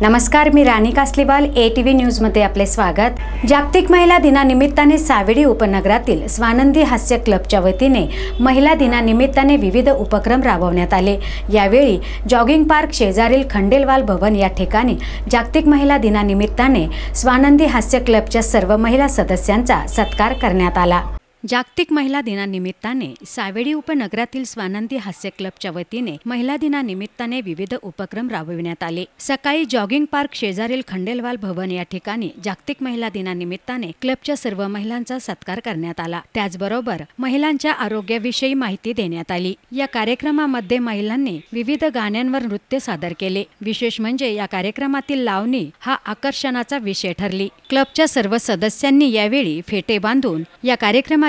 नमस्कार मी Rani Kasliwal A T V न्यूजमध्ये आपले स्वागत. जागतिक महिला दिनानिमित्ताने सावेडी उपनगरातील स्वानंदी हास्य क्लबच्या वतीने महिला दिनानिमित्ताने विविध उपक्रम राबवण्यात आले. यावेळी जॉगिंग पार्क शेजारील खंडेलवाल भवन या ठिकाणी जागतिक महिला दिनानिमित्ताने स्वानंदी हास्य क्लबच्या सर्व महिला सदस्यांचा सत्कार करण्यात आला. जागतिक महिला दिनानिमित्ताने सावेडी उपनगरातील स्वानंदी हास्य क्लबच्या वतीने महिला दिनानिमित्ताने विविध उपक्रम राबविण्यात आले. सकाळी जॉगिंग पार्क शेजारील खंडेलवाल भवन या ठिकाणी जागतिक महिला दिनानिमित्ताने क्लबच्या सर्व महिलांचा सत्कार करण्यात आला. त्याचबरोबर महिलांच्या आरोग्याविषयी माहिती देण्यात आली. या कार्यक्रमामध्ये महिलांनी विविध गाण्यांवर नृत्य सादर केले. विशेष म्हणजे या कार्यक्रमातील लावणी हा आकर्षणाचा विषय ठरली. क्लबच्या सर्व सदस्यांनी यावेळी फेटे बांधून या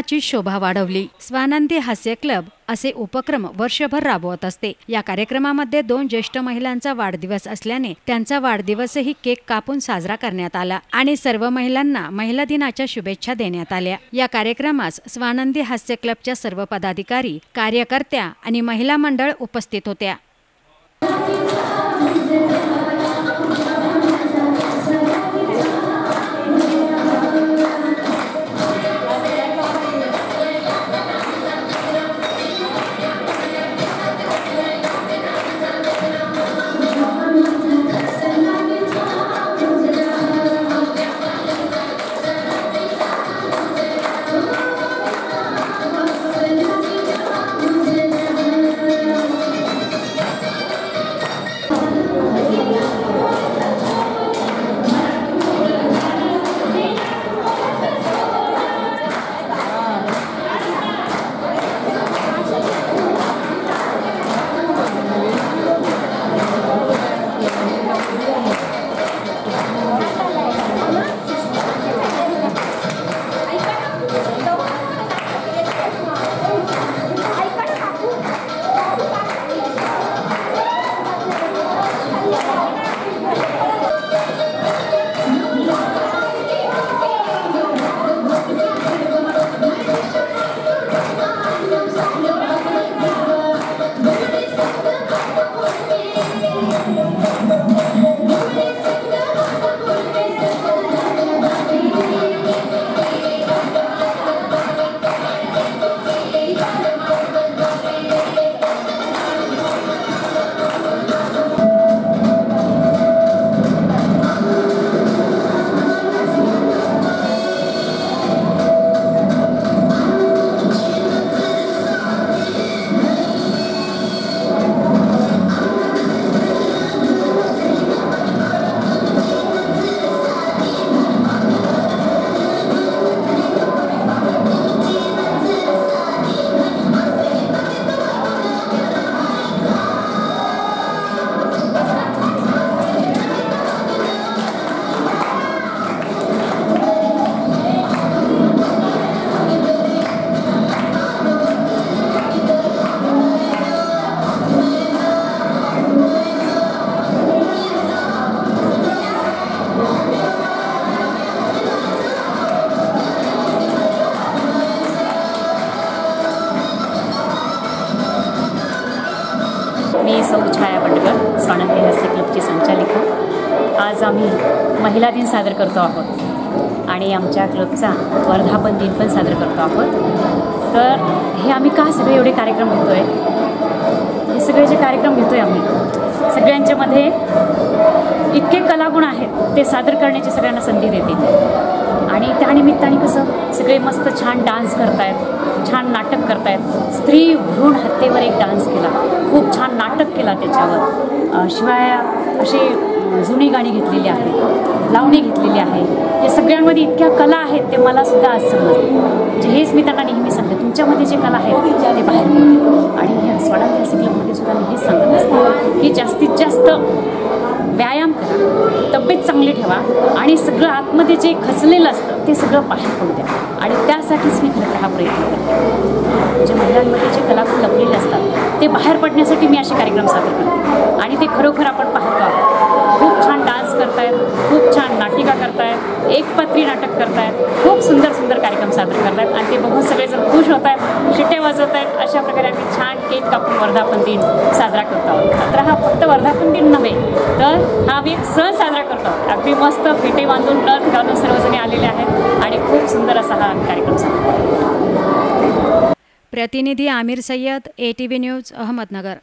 कार्यक्रमाची शोभा वाढवली. स्वानंदी हास्य क्लब असे उपक्रम वर्षभर राबवत असते. या कार्यक्रमामध्ये दोन ज्येष्ठ महिलांचा वाढदिवस असल्याने त्यांचा वाढदिवसही केक कापून साजरा करण्यात आला आणि सर्व महिलांना महिला दिनाच्या शुभेच्छा देण्यात आल्या. या कार्यक्रमास स्वानंदी हास्य क्लबच्या सर्व पदाधिकारी कार्यकर्त्या आणि महिला मंडळ उपस्थित होत्या. बंडगर स्वानंदी हास्य क्लबची संचालिका. आज आम्ही महिला दिन सादर करतो आहोत आणि आमच्या क्लबचा वर्धापन दिन पण सादर करतो आहोत. तर हे आम्ही का सगळे एवढे कार्यक्रम घेतो आहे हे सगळे जे कार्यक्रम घेतो आहे आम्ही सगळ्यांच्यामध्ये इतके कलागुण आहेत ते सादर करण्याची सगळ्यांना संधी देते आणि कसं सगळे मस्त छान डान्स करतायत छान नाटक करतायत. स्त्री भ्रूण हत्येवर एक डान्स केला. खूप छान नाटक केला त्याच्यावर. शिवाय अशी जुनी गाणी घेतलेली आहेत लावणी घेतलेली आहे. या सगळ्यांमध्ये इतक्या कला आहेत ते मलासुद्धा आज समजले. म्हणजे हेच मी त्यांना नेहमी सांगते तुमच्यामध्ये जे कला आहेत ते बाहेर पडते. आणि ह्या स्वानंदी क्लबमध्ये सुद्धा मी हेच सांगत असते की जास्तीत जास्त व्यायाम करा तब्येत चांगली ठेवा आणि सगळं आतमध्ये जे खचलेलं असतं ते सगळं बाहेर पडू द्या. आणि त्यासाठीच मी खरं तर हा प्रयत्न करते. जे महिलांमध्ये जे कलागुण लपलेले असतात ते बाहेर पडण्यासाठी मी असे कार्यक्रम सादर करते. आणि ते खरोखर आपण पाहतो आहोत एक पत्री नाटक करतायत खूप सुंदर सुंदर कार्यक्रम सादर करतायत आणि ते बघून सगळेजण खुश होत आहेत शिट्टे वाजवत आहेत अशा प्रकारे आम्ही छान केक कापून वर्धापन दिन साजरा करतो आहोत. तर हा फक्त वर्धापन दिन नव्हे तर हा आम्ही एक सण साजरा करतो आहोत. अगदी मस्त फेटे बांधून नथ घालून सर्वजणी आलेले आहेत आणि खूप सुंदर असा हा आम्ही कार्यक्रम साजरा करतो. प्रतिनिधी Amir Sayyed A T V news Ahmednagar.